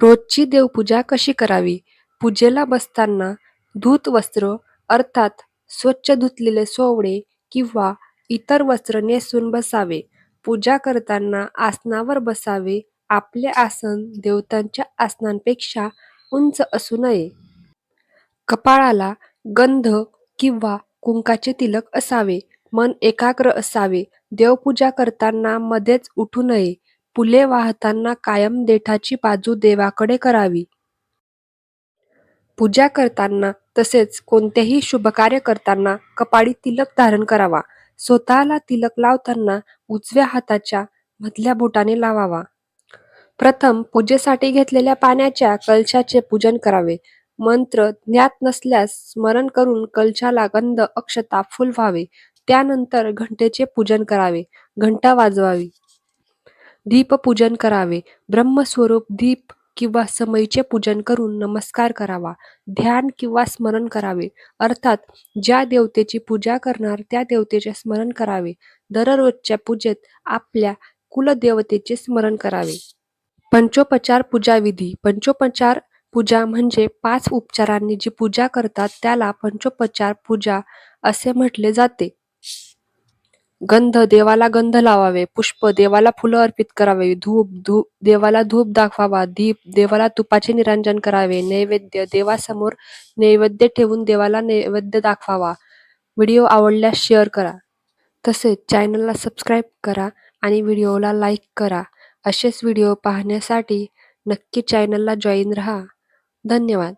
रोजची देवपूजा कशी करावी? पूजेला बसताना धूत वस्त्र अर्थात स्वच्छ धुतलेले सोवळे किंवा इतर वस्त्र नेसून बसावे. पूजा करताना आसनावर बसावे. आपले आसन देवतांच्या आसनांपेक्षा उंच असू नये. कपाळाला गंध किंवा कुंकाचे तिलक असावे. मन एकाग्र असावे. देवपूजा करताना मध्येच उठू नये. फुले वाहताना कायम देठाची बाजू देवाकडे करावी. पूजा करताना तसेच कोणतेही शुभकार्य करताना कपाळी तिलक धारण करावा. स्वतःला तिलक लावताना उजव्या हाताच्या मधल्या बोटाने लावावा. प्रथम पूजेसाठी घेतलेल्या पाण्याच्या कलशाचे पूजन करावे. मंत्र ज्ञात नसल्यास स्मरण करून कलशाला गंध अक्षता फूल व्हावे. त्यानंतर घंटेचे पूजन करावे. घंटा वाजवावी. दीपपूजन करावे. ब्रह्मस्वरूप दीप किंवा समईचे पूजन करून नमस्कार करावा. ध्यान किंवा स्मरण करावे. अर्थात ज्या देवतेची पूजा करणार त्या देवतेचे स्मरण करावे. दररोजच्या पूजेत आपल्या कुलदेवतेचे स्मरण करावे. पंचोपचार पूजा विधी पंचोपचार पूजा म्हणजे पाच उपचारांनी जी पूजा करतात त्याला पंचोपचार पूजा असे म्हटले जाते. गंध देवाला गंध लावावे पुष्प देवाला फुलं अर्पित करावे धूप धूप देवाला धूप दाखवावा दीप देवाला तुपाचे निरांजन करावे नैवेद्य देवासमोर नैवेद्य ठेवून देवाला नैवेद्य दाखवावा. व्हिडिओ आवडल्यास शेअर करा. तसेच चॅनलला सबस्क्राईब करा आणि व्हिडिओला लाईक करा. असेच व्हिडिओ पाहण्यासाठी नक्की चॅनलला जॉईन रहा. धन्यवाद.